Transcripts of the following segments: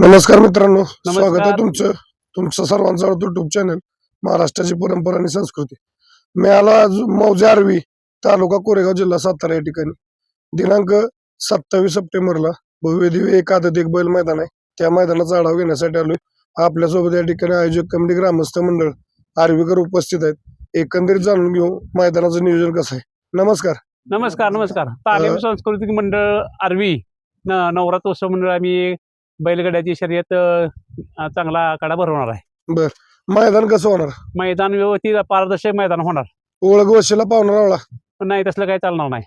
नमस्कार मित्रांनो स्वागत आहे तुमचं. तुमचं सर्वांचं युट्यूब चॅनल महाराष्ट्राची परंपरा आणि संस्कृती. मी आलो आज मौजे आरवी तालुका कोरेगाव जिल्हा सातारा या ठिकाणी. दिनांक सत्तावीस सप्टेंबरला भव्य दिव्य एक बैल मैदान आहे. त्या मैदानाचा आढावा घेण्यासाठी आलोय. आपल्यासोबत या ठिकाणी आयोजक कमिटी ग्रामस्थ मंडळ आर्वीकर उपस्थित आहेत. एकंदरीत जाणून घेऊ मैदानाचं नियोजन कसं आहे. नमस्कार. नमस्कार नमस्कार. तालीम सांस्कृतिक मंडळ आरवी नवरात्रोत्सव मंडळ आम्ही बैलगाड्याची शर्यत चांगला आकडा भरवणार आहे. मैदान कसं होणार? मैदान व्यवस्थित पारदर्शक मैदान होणार. ओळख वशीला पाहुणा रावळा पण नाही तसलं काही चालणार नाही.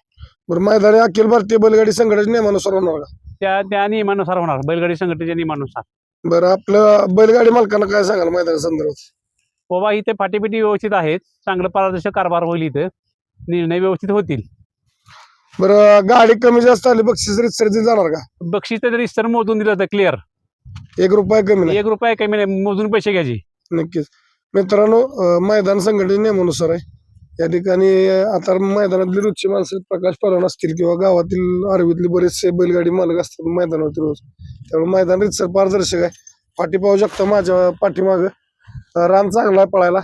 बरं मैदान अखिल भारतीय बैलगाडी संघटनेच्या नियमानुसार होणार का? त्या त्या नियमानुसार होणार बैलगाडी संघटनेच्या नियमानुसार. बरं आपलं बैलगाडी मालकांना काय सांगाल मैदाना संदर्भात? बाबा इथे फाटीपिटी व्यवस्थित आहेत. चांगलं पारदर्शक कारभार होईल इथं. निर्णय व्यवस्थित होतील. बरं गाडी कमी जास्त आली बक्षीस रितसर जाणार का? बक्षीस तरी सर मोजून दिलं होतं क्लिअर एक रुपया कमी नाही. एक रुपया कमी नाही मोजून पैसे घ्यायचे. नक्कीच. मित्रांनो अं, मैदान संघटने नियमानुसार आहे. या ठिकाणी अं, आता मैदानातली रुची माणसं प्रकाश पराण असतील किंवा गावातील आरवीतले बरेचसे बैलगाडी मालक असतात मैदानावरती रोज. त्यामुळे मैदान रितसर पारदर्शक आहे. फाटी पाहू शकता माझ्या पाठीमाग. रान चांगला आहे पळायला.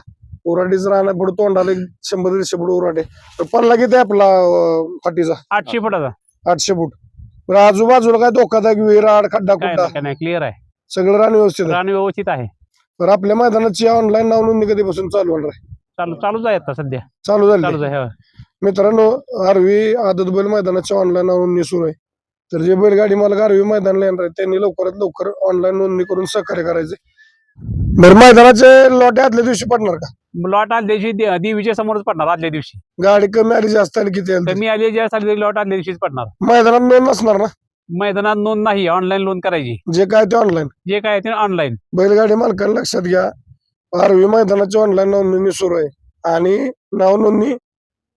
उराटीच आहे पुढे तोंडाला एक शंभर दीडशे फूट उराटे तर पल्ला किती आहे आपला अं, फाटीचा? आठशे फुटाचा. आठशे फूट. बरं आजूबाजूला काय धोकादायक विहीर आड खड्डा काय नाही क्लिअर आहे. सगळं रान व्यवस्थित आहे. रान व्यवस्थित आहे. तर आपल्या मैदानाची ऑनलाईन नाव नोंदणी कधीपासून चालू होणार आहे? चालू चालूच आहे आता सध्या. चालू झाली. चालूच आहे हो. मित्रांनो आरवी आदत बैल मैदानाची ऑनलाईन नोंदणी सुरू आहे. तर जे बैलगाडी मालक आरवी मैदानला येणार आहेत त्यांनी लवकरात लवकर ऑनलाईन नोंदणी करून सहकार्य करायचे बरं मैदानाचे लॉट आदल्या दिवशी पडणार का? लॉट आदल्या दिवशी देवीच्या समोरच पडणार आदल्या दिवशी. गाडी कमी आली जास्त आली किती आली? कमी आली ज्या आली लॉट आदल्या दिवशीच पडणार. मैदानात नोंद नसणार ना? मैदानात नोंद नाही ऑनलाईन नोंद करायची. जे काय ते ऑनलाईन जे काय ते ऑनलाईन बैलगाडी मालकांना लक्षात घ्या आरवी मैदानाची ऑनलाईन नोंदणी सुरू आहे. आणि नाव नोंदणी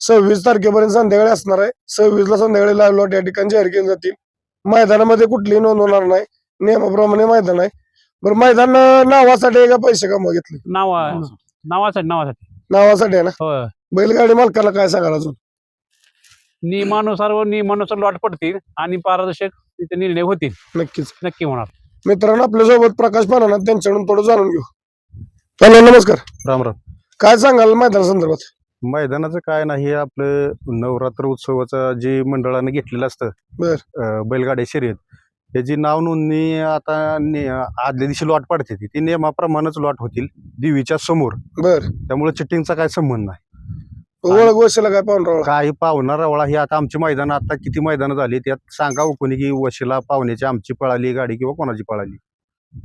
सव्वीस तारखेपर्यंत संध्याकाळी असणार आहे. सव्वीस ला संध्याकाळी लाईव्ह लॉट या ठिकाणी जाहीर केली जातील. मैदानामध्ये कुठलीही नोंद होणार नाही. नियमाप्रमाणे मैदान आहे. बरं मैदान नावासाठी का पैसे कमवा घेतले? नाव नावासाठी नावासाठी. नावासाठी आहे ना? हो बैलगाडी मालकाला काय सांगाल अजून? नियमानुसार व नियमानुसार लॉट पडतील आणि पारदर्शक तिथे निर्णय होतील. नक्कीच. नक्की होणार. मित्रांनो आपल्यासोबत प्रकाश पानाना त्यांच्याकडून थोडं जाणून घेऊ. हॅलो नमस्कार. राम राम. काय सांगाल मैदान संदर्भात? मैदानाचं काय नाही आपलं नवरात्र उत्सवाचं जे मंडळानं घेतलेलं असतं बर. अं, बैलगाडी शर्यत त्याची नाव नोंदणी आता ने- आदल्या दिवशी लॉट पडते ती. ती नियमाप्रमाणेच लॉट होतील देवीच्या समोर. बर. त्यामुळे चिट्टिंगचा काय संबंध नाही. ओळख वशीला काय काही पाहुणा रवळा ही आता आमची मैदान आता किती मैदानं झाली त्यात सांगावं कोणी की वशिला पाहुण्याची आमची पळाली गाडी किंवा कोणाची पळाली?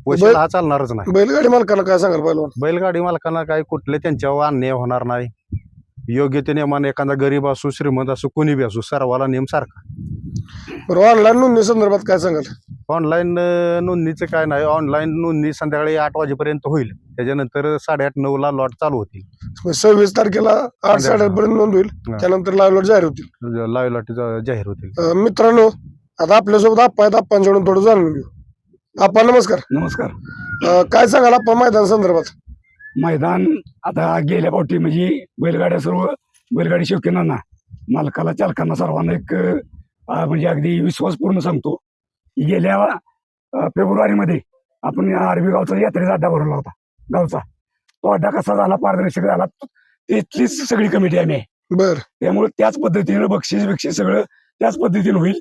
वशिला हा चालणारच नाही. बैलगाडी मालकाला काय सांगाल पहिलवान? बैलगाडी मालकांना काय कुठले त्यांच्यावर अन्याय होणार नाही. योग्य ते नियमाने एखादा गरीब असो श्रीमंत असो कोणी बी असो सर्वाला नियम सारखा बरं ऑनलाईन नोंदणी संदर्भात काय सांगाल? ऑनलाईन नोंदणीचं काय नाही. ऑनलाईन नोंदणी संध्याकाळी आठ वाजेपर्यंत होईल. त्याच्यानंतर साडेआठ नऊ ला लॉट चालू होतील. सव्वीस तारखेला आठ साडेआठ पर्यंत नोंद होईल. हा. त्यानंतर लाईव्ह लॉट जाहीर होतील. लाईव्ह लॉट जाहीर होतील. अं, मित्रांनो आता आपल्यासोबत आप्पा आहेत. आप्पांच्याकडून थोडं जाणून घेऊ. आप्पा नमस्कार. नमस्कार. अं, काय सांगाल आप्पा मैदान संदर्भात? मैदान आता गेल्या पावटी म्हणजे बैलगाड्या सर्व बैलगाडी शौकीनांना मालकाला चालकांना सर्वांना एक अं, म्हणजे अगदी विश्वासपूर्ण सांगतो. की गेल्या फेब्रुवारीमध्ये आपण आरबी गावचा यात्रेचा अड्डा भरवला होता. गावचा. तो अड्डा कसा झाला पारदर्शक झाला तिथलीच सगळी कमिटी आम्ही आहे. बर. त्यामुळे त्याच पद्धतीनं बक्षीस बिक्षीस सगळं त्याच पद्धतीनं होईल.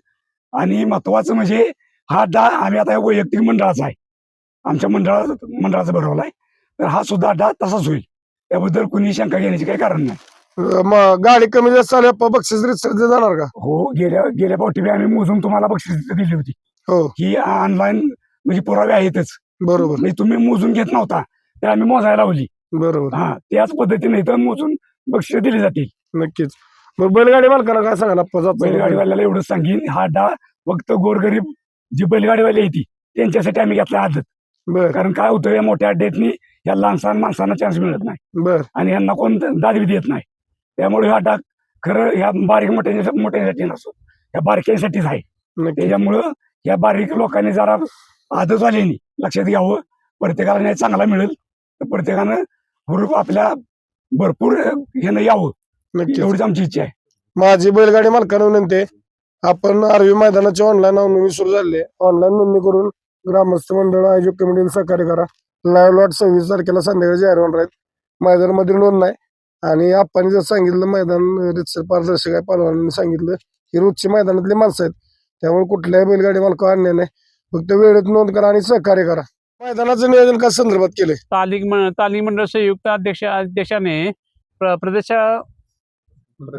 आणि महत्वाचं म्हणजे हा अड्डा आम्ही आता वैयक्तिक मंडळाचा आहे. आमच्या मंडळा मंडळाचा भरवला आहे. तर हा सुद्धा अड्डा तसाच होईल. त्याबद्दल कुणी शंका घेण्याचे काही कारण नाही. मग गाडी कमी जास्त आप्पा बक्षीस रितसर जाणार का? हो गेल्या गेल्या पावटी आम्ही मोजून तुम्हाला बक्षीस दिली होती. हो. ही ऑनलाईन म्हणजे पुरावे आहेतच. बरोबर. म्हणजे तुम्ही मोजून घेत नव्हता तर आम्ही मोजायला लावली. बरोबर. हा त्याच पद्धतीने इथं मोजून बक्षीस दिली जातील. नक्कीच. बरं बैलगाडी मालकाला काय जात बैलगाडीवाल्याला एवढं सांगेन हा अड्डा फक्त गोरगरीब जी बैलगाडीवाली येते त्यांच्यासाठी आम्ही घेतला आदत. बर. कारण काय होतं या मोठ्या अड्ड्यातनी या लहानसहान माणसांना चान्स मिळत नाही. बर. आणि यांना कोण दाद बी देत नाही. त्यामुळे हा डाग खरं ह्या बारीक मोठ्या मोठ्यासाठी नसतो या बारक्यांसाठीच आहे. त्याच्यामुळं या बारीक लोकांनी जरा आदतवाल्यांनी लक्षात घ्यावं. प्रत्येकाला न्याय चांगला मिळेल. तर प्रत्येकानं हुरूप आपल्या भरपूर ह्यानं यावं. एवढीच आमची इच्छा आहे. माझी बैलगाडी मालकांना विनंती आपण आरवी मैदानाची ऑनलाईन नोंदणी सुरू झाली ऑनलाईन नोंदणी करून ग्रामस्थ मंडळ आयोजक कमिटीने सहकार्य करा. लाईव्ह लॉट सव्वीस तारखेला संध्याकाळी जाहीर होणार आहेत. मैदानामध्ये नोंद नाही. आणि आपण जर सांगितलं मैदान रितसर पारदर्शक आहे पलवानांनी सांगितलं ही रोजची मैदानातली माणसं आहेत. त्यामुळे कुठल्याही बैलगाडी मालका आणणे नाही. फक्त वेळेत नोंद करा आणि सहकार्य करा. मैदानाचं नियोजन कशा संदर्भात केलंय? तालीम तालीम मंडळ संयुक्त अध्यक्ष अध्यक्षाने प्र- प्रदेश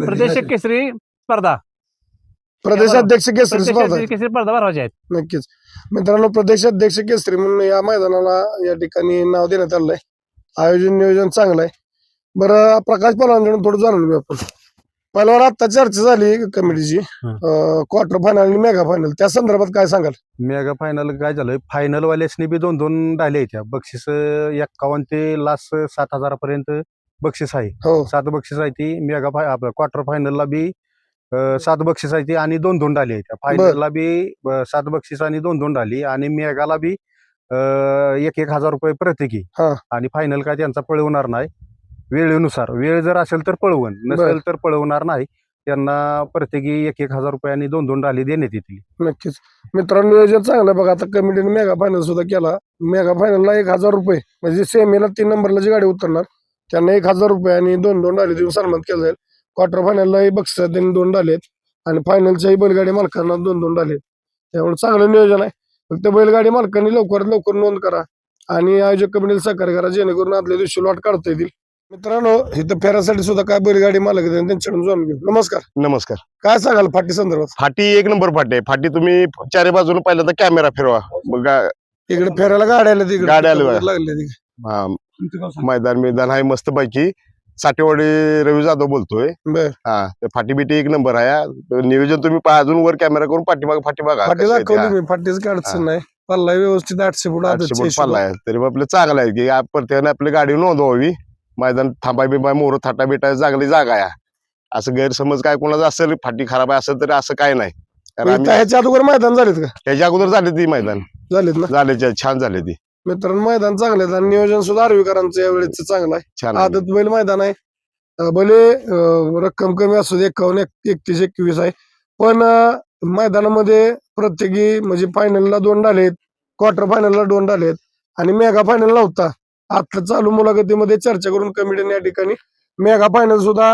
प्रदेश केसरी स्पर्धा. प्रदेशाध्यक्ष केसरी प्रदेश स्पर्धा. केसरी स्पर्धा भरवायच्या आहेत. नक्कीच. मित्रांनो प्रदेशाध्यक्ष केसरी म्हणून या मैदानाला या ठिकाणी नाव देण्यात आलंय. आयोजन नियोजन चांगलं आहे. बरं प्रकाश पलवानकडून थोडं जाणून घेऊ आपण. पहिल्यावर आता चर्चा झाली कमिटीची क्वार्टर फायनल आणि मेगा फायनल त्या संदर्भात काय सांगाल? मेगा फायनल काय झालं फायनल वाल्यासनी बी दोन दोन डाले त्या बक्षीस एक्कावन्न ते लास्ट सात हजारापर्यंत बक्षीस आहे. हो. सात बक्षीस आहे ती. मेगा फाय क्वार्टर फायनलला बी सात बक्षीस आहे ती आणि दोन दोन डाली आहेत फायनलला बी सात बक्षीस आणि दोन दोन डाली. आणि मेगाला बी एक एक हजार रुपये प्रत्येकी. आणि फायनल काय त्यांचा पळवणार नाही. वेळेनुसार. वेळ जर असेल तर पळवण. नसेल तर पळवणार नाही. त्यांना प्रत्येकी एक एक हजार रुपये आणि दोन दोन डाली देण्यात येतील. नक्कीच. मित्रांनो नियोजन चांगलं बघा आता कमिटीने मेगा फायनल सुद्धा केला. मेगा फायनलला एक हजार रुपये. म्हणजे सेमीला तीन नंबरला जी गाडी उतरणार त्यांना एक हजार रुपये आणि दोन दोन डाले देऊन सन्मान केला जाईल. क्वार्टर फायनललाही बक्षीस त्यांनी दोन डालेत आणि फायनलच्याही बैलगाडी मालकांना दोन दोन डालेत त्यामुळे चांगलं नियोजन आहे. फक्त बैलगाडी मालकांनी लवकरात लवकर नोंद करा. आणि आयोजक कमिटीला सहकार्य करा जेणेकरून आदल्या दिवशी लॉट काढता येतील. मित्रांनो इथं फेऱ्यासाठी सुद्धा काय बैलगाडी मालक आहेत त्यांच्याकडून जाऊन घेऊ नमस्कार. नमस्कार. काय सांगाल फाटी संदर्भात? फाटी एक नंबर फाटी आहे. फाटी तुम्ही चारी बाजूला पहिल्यांदा कॅमेरा फिरवा. बघा इकडे फेरायला गाड्या आल्या तिकडे गाड्या आल्या बघा. लागल्या तिकडे. हा, तुमचं गाव सांगा. मैदान मैदान आहे मस्त पैकी साठेवाडी रवी जाधव बोलतोय. बर. हा ते फाटी बिटी एक नंबर आहे. नियोजन तुम्ही पहा अजून वर कॅमेरा करून पाठीमाग फाटी बघा फाटी. दाखवली मी फाटीच काय अडचण नाही. पल्ला व्यवस्थित आठशे फूट आठशे फूट. पल्ला आहे. तरी मग आपलं चांगलं आहे की आप- प्रत्येकाने आपली गाडी नोंदवावी. मैदान थांबाय बिंबाय मोर थाटा बिटा चांगली जागा आहे असं गैरसमज काय कोणाचं असेल फाटी खराब आहे असं तरी असं काय नाही. कारण आम्ही त्या ह्याच्या अगोदर मैदान झालेत का? त्याच्या अगोदर झाली ती मैदान. झालेत ना? झाले छान झाले ती. मित्रांनो मैदान चांगले आहेत आणि नियोजन सुद्धा आर्वीकरांचं यावेळेच चांगलं आहे. छान आहे. आदत बैल मैदान आहे. अं, भले अं, रक्कम कमी असू दे एकावन्न एक- एकतीस एकवीस आहे. पण अं, मैदानामध्ये प्रत्येकी म्हणजे फायनलला दोन डालेत क्वार्टर फायनलला दोन डालेत आणि मेगा फायनल नव्हता आता चालू मुलाखतीमध्ये चर्चा करून कमिटीने या ठिकाणी मेगा फायनल सुद्धा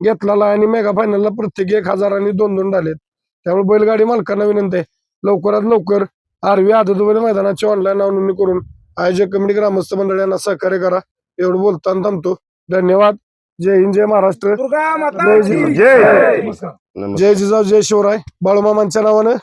घेतलेला आहे आणि मेगा फायनलला प्रत्येकी एक हजार आणि दोन दोन डालेत त्यामुळे बैलगाडी मालकांना विनंती आहे लवकरात लवकर आरवी आदत बैल मैदानाची ऑनलाईन नोंदणी करून आयोजक कमिटी ग्रामस्थ मंडळ यांना सहकार्य करा. एवढं बोलताना थांबतो. धन्यवाद. जय हिंद जय महाराष्ट्र. जय जिजाऊ जय शिवराय. बाळूमामांच्या नावानं